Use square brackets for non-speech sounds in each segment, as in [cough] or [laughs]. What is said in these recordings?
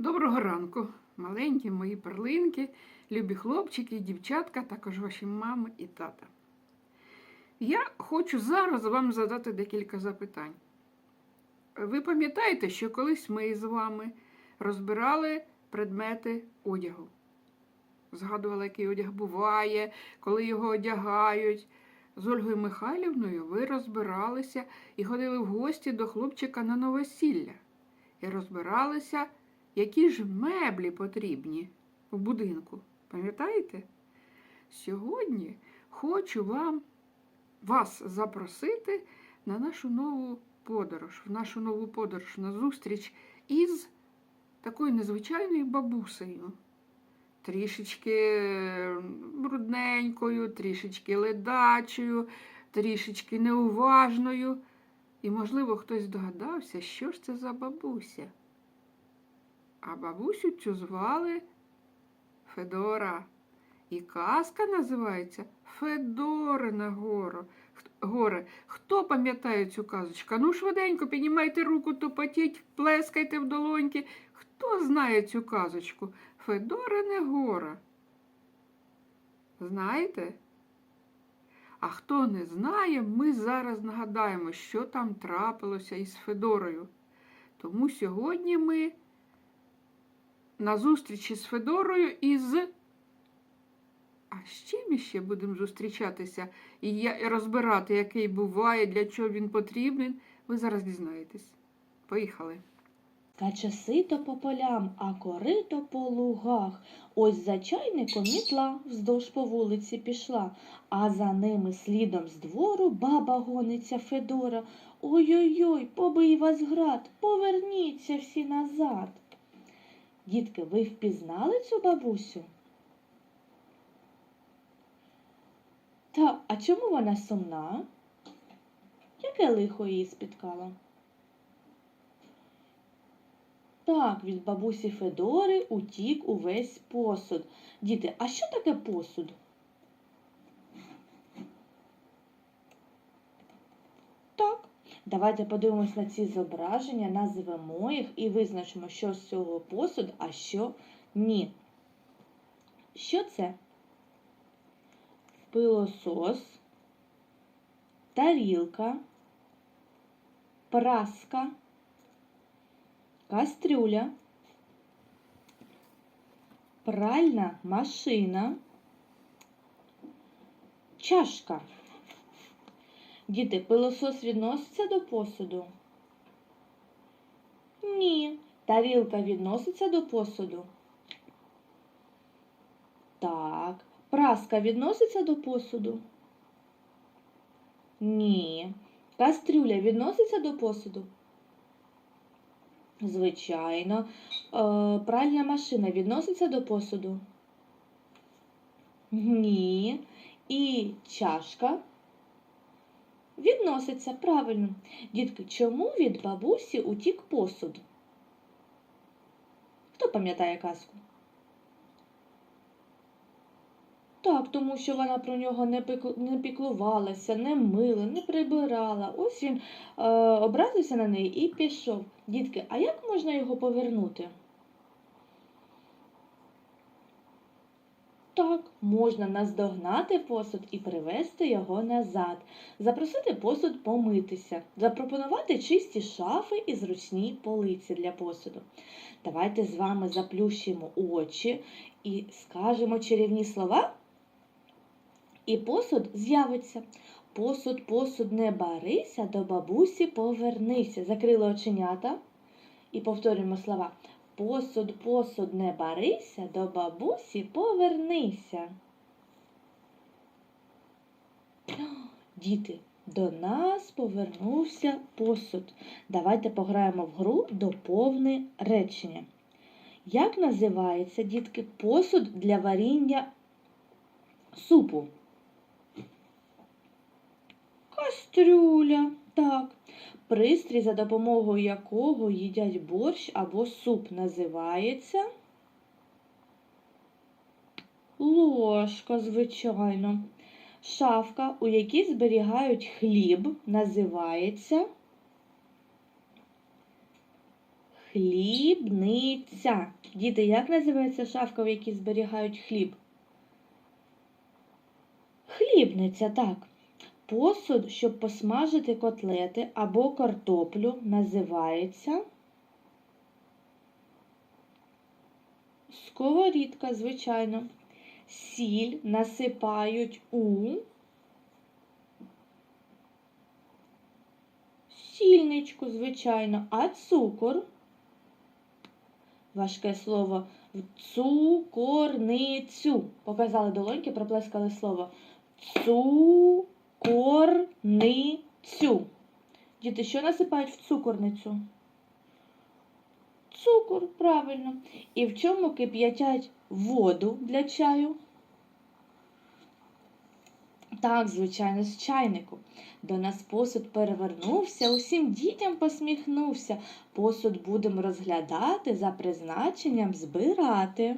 Доброго ранку, маленькі мої перлинки, любі хлопчики і дівчатка, також ваші мами і тата. Я хочу зараз вам задати декілька запитань. Ви пам'ятаєте, що колись ми з вами розбирали предмети одягу? Згадували, який одяг буває, коли його одягають. З Ольгою Михайлівною ви розбиралися і ходили в гості до хлопчика на новосілля. І розбиралися, які ж меблі потрібні в будинку. Пам'ятаєте? Сьогодні хочу вам вас запросити на нашу нову подорож, в нашу нову подорож на зустріч із такою незвичайною бабусею. Трішечки брудненькою, трішечки ледачою, трішечки неуважною. І, можливо, хтось догадався, що ж це за бабуся. А бабусю цю звали Федора. І казка називається Федорина горе. Хто пам'ятає цю казочку? Ну, швиденько піднімайте руку, топотіть, плескайте в долоньки. Хто знає цю казочку? Федорине гора. Знаєте? А хто не знає, ми зараз нагадаємо, що там трапилося із Федорою. Тому сьогодні ми на зустрічі з Федорою із. А з чим іще будемо зустрічатися і розбирати, який буває, для чого він потрібен, ви зараз дізнаєтесь. Поїхали. Каче сито по полям, а корито по лугах. Ось за чайником мітла вздовж по вулиці пішла, а за ними слідом з двору баба гониться Федора. Ой-ой-ой, побий вас град, поверніться всі назад. Дітки, ви впізнали цю бабусю? Та, а чому вона сумна? Яке лихо її спіткало? Так, від бабусі Федори утік увесь посуд. Діти, а що таке посуд? Так, давайте подивимось на ці зображення, назвемо їх і визначимо, що з цього посуд, а що ні. Що це? Пилосос, тарілка, праска кастрюля, пральна машина, чашка. Діти, пилосос відноситься до посуду? Ні. Тарілка відноситься до посуду? Так. Праска відноситься до посуду? Ні. Кастрюля відноситься до посуду? Звичайно. Е, Пральна машина відноситься до посуду? Ні. І чашка відноситься правильно. Дітки, чому від бабусі утік посуд? Хто пам'ятає казку? Так, тому що вона про нього не піклувалася, не мила, не прибирала. Ось він е, образився на неї і пішов. Дітки, а як можна його повернути? Так, можна наздогнати посуд і привезти його назад, запросити посуд помитися, запропонувати чисті шафи і зручні полиці для посуду. Давайте з вами заплющимо очі і скажемо чарівні слова. І посуд з'явиться. Посуд, посуд, не барися, до бабусі повернися. Закрили оченята і повторюємо слова. Посуд, посуд, не барися, до бабусі повернися. [gasps] Діти, до нас повернувся посуд. Давайте пограємо в гру доповни речення. Як називається, дітки, посуд для варіння супу? Кастрюля. Так. Пристрій, за допомогою якого їдять борщ або суп, називається ложка, звичайно. Шафка, у якій зберігають хліб, називається Хлібниця. Діти, як називається шафка, в якій зберігають хліб? Хлібниця, так. Посуд, щоб посмажити котлети або картоплю, називається сковорідка, звичайно. Сіль насипають у сільничку, звичайно, а цукор, важке слово, в цукорницю. Показали долоньки, проплескали слово. Цукорницю. Діти, що насипають в цукорницю? Цукор, правильно. І в чому кип'ятять воду для чаю? Так, звичайно, з чайнику. До нас посуд перевернувся, усім дітям посміхнувся. Посуд будемо розглядати за призначенням збирати.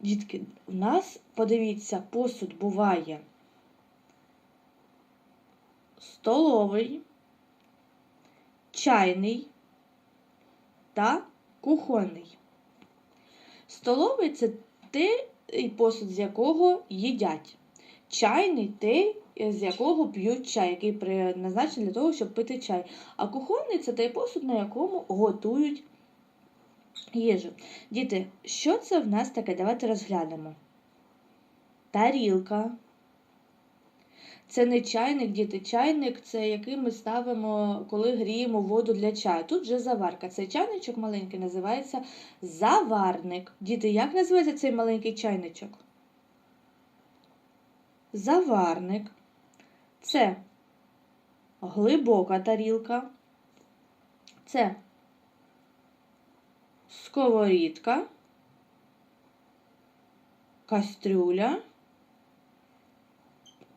Дітки, у нас, подивіться, посуд буває столовий, чайний та кухонний. Столовий це той посуд, з якого їдять. Чайний той, з якого п'ють чай, який призначений для того, щоб пити чай. А кухонний це той посуд, на якому готують їжу. Діти, що це в нас таке? Давайте розглянемо. Тарілка. Це не чайник, діти. Чайник це який ми ставимо, коли гріємо воду для чаю. Тут вже заварка. Цей чайничок маленький називається заварник. Діти, як називається цей маленький чайничок? Заварник. Це глибока тарілка. Це сковорідка, кастрюля,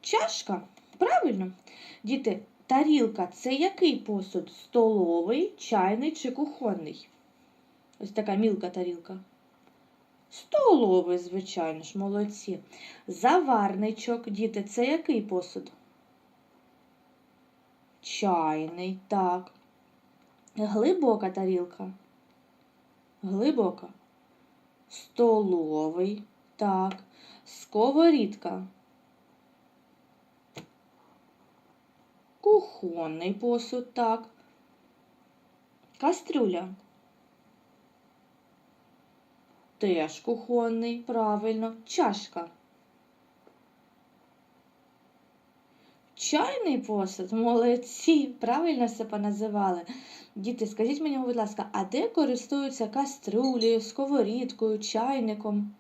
чашка. Правильно? Діти, тарілка це який посуд? Столовий, чайний чи кухонний? Ось така мілка тарілка. Столовий, звичайно ж, молодці. Заварничок, діти, це який посуд? Чайний, так. Глибока тарілка. Глибока. Столовий, так. Сковорідка. Кухонний посуд, так. Кастрюля. Теж кухонний, правильно. Чашка. Чайний посуд, молодці, правильно все поназивали. Діти, скажіть мені, будь ласка, а де користуються кастрюлею, сковорідкою, чайником?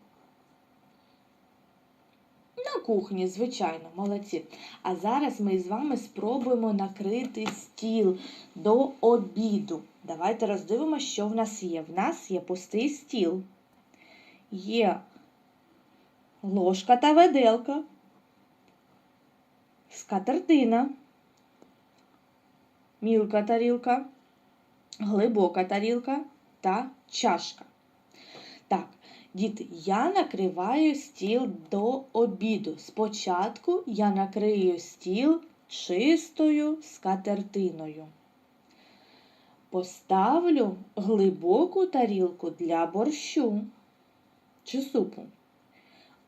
На кухні, звичайно, молодці. А зараз ми з вами спробуємо накрити стіл до обіду. Давайте роздивимося, що в нас є. В нас є пустий стіл. Є ложка та веделка, скатертина, мілка тарілка, глибока тарілка та чашка. Так, діти, я накриваю стіл до обіду. Спочатку я накрию стіл чистою скатертиною. Поставлю глибоку тарілку для борщу чи супу,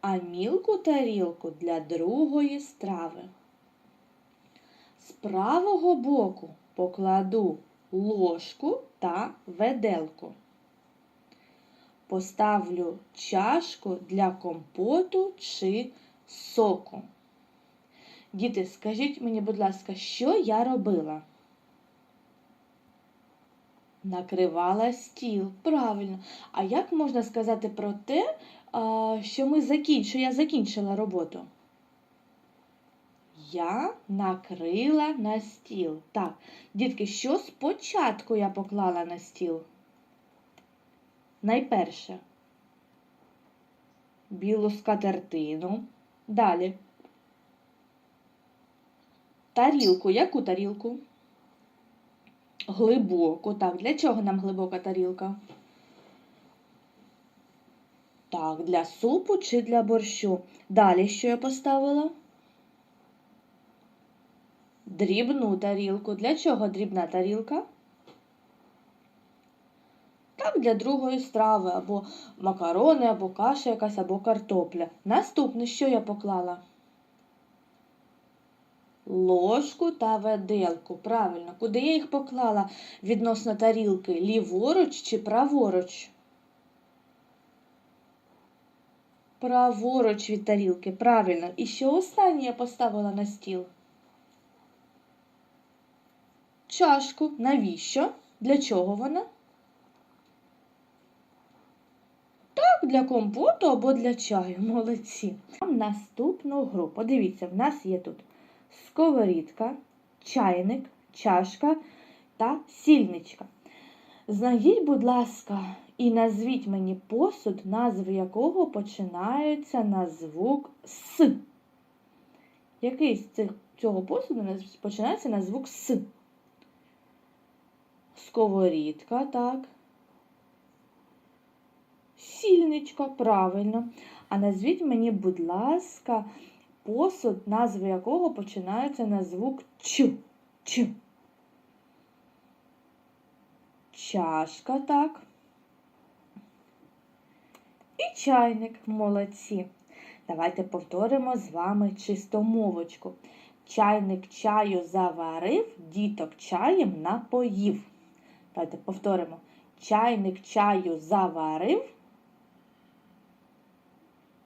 а мілку тарілку для другої страви. З правого боку покладу ложку та веделку. Поставлю чашку для компоту чи соку. Діти, скажіть мені, будь ласка, що я робила? Накривала стіл. Правильно. А як можна сказати про те, що ми закін... я закінчила роботу? Я накрила на стіл. Так, дітки, що спочатку я поклала на стіл? Найперше. Білу скатертину. Далі. Тарілку. Яку тарілку? Глибоку. Так, для чого нам глибока тарілка? Так, для супу чи для борщу. Далі що я поставила? Дрібну тарілку. Для чого дрібна тарілка? Так, для другої страви, або макарони, або каша якась, або картопля. Наступне, що я поклала? Ложку та веделку. Правильно. Куди я їх поклала відносно тарілки? Ліворуч чи праворуч? Праворуч від тарілки. Правильно. І що останнє я поставила на стіл? Чашку. Навіщо? Для чого вона? Так, для компоту або для чаю. [laughs] Молодці. Наступну гру. Подивіться, в нас є тут сковорідка, чайник, чашка та сільничка. Знайдіть, будь ласка, і назвіть мені посуд, назви якого починаються на звук С. Який з цього посуду починається на звук С? Сковорідка, так. Сільничка, правильно. А назвіть мені, будь ласка, посуд, назви якого починаються на звук Ч. Ч. Чашка, так. І чайник, молодці. Давайте повторимо з вами чистомовочку. Чайник чаю заварив, діток чаєм напоїв. Давайте повторимо. Чайник чаю заварив,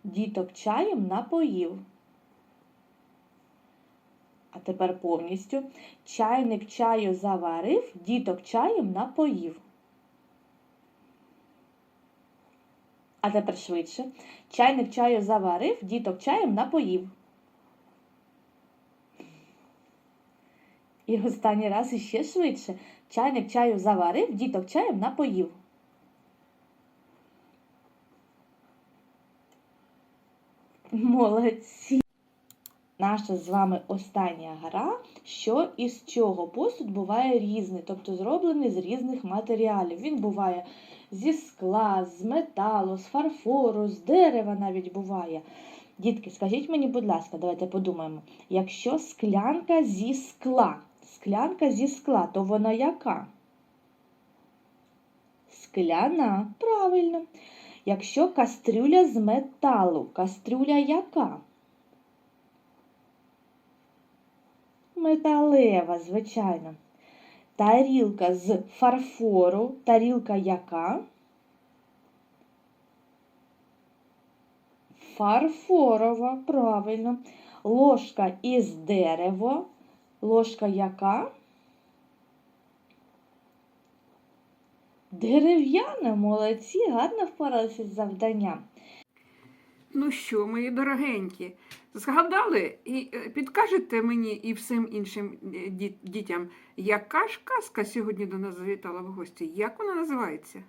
діток чаєм напоїв. А тепер повністю. Чайник чаю заварив, діток чаєм напоїв. А тепер швидше. Чайник чаю заварив, діток чаєм напоїв. І останній раз іще швидше. Чайник чаю заварив, діток чаєм напоїв. Молодці! Наша з вами остання гра, що із чого посуд буває різний, тобто зроблений з різних матеріалів. Він буває зі скла, з металу, з фарфору, з дерева навіть буває. Дітки, скажіть мені, будь ласка, давайте подумаємо. Якщо склянка зі скла, склянка зі скла, то вона яка? Скляна, правильно. Якщо кастрюля з металу, кастрюля яка? Металева, звичайно. Тарілка з фарфору, тарілка яка? Фарфорова, правильно. Ложка із дерева. Ложка яка? Дерев'яна, молодці, гарно впоралися з завданням. Ну що, мої дорогенькі, згадали і е, підкажете мені і всім іншим е, дітям, яка ж казка сьогодні до нас завітала в гості? Як вона називається?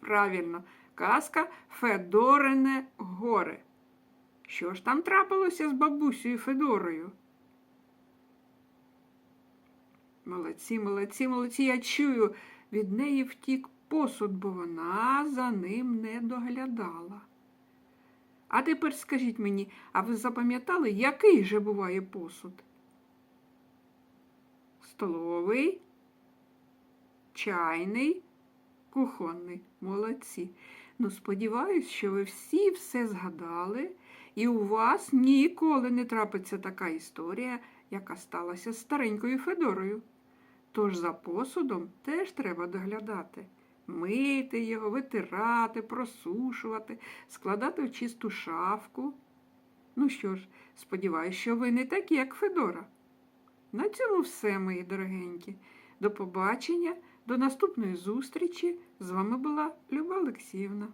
Правильно, казка Федорине горе. Що ж там трапилося з бабусею Федорою? Молодці, молодці, молодці, я чую. Від неї втік посуд, бо вона за ним не доглядала. А тепер скажіть мені, а ви запам'ятали, який же буває посуд? Столовий, чайний, кухонний. Молодці. Ну, сподіваюсь, що ви всі все згадали, і у вас ніколи не трапиться така історія, яка сталася з старенькою Федорою. Тож за посудом теж треба доглядати. Мити його, витирати, просушувати, складати в чисту шафку. Ну що ж, сподіваюся, що ви не такі, як Федора. На цьому все, мої дорогенькі. До побачення, до наступної зустрічі. З вами була Люба Олексіївна.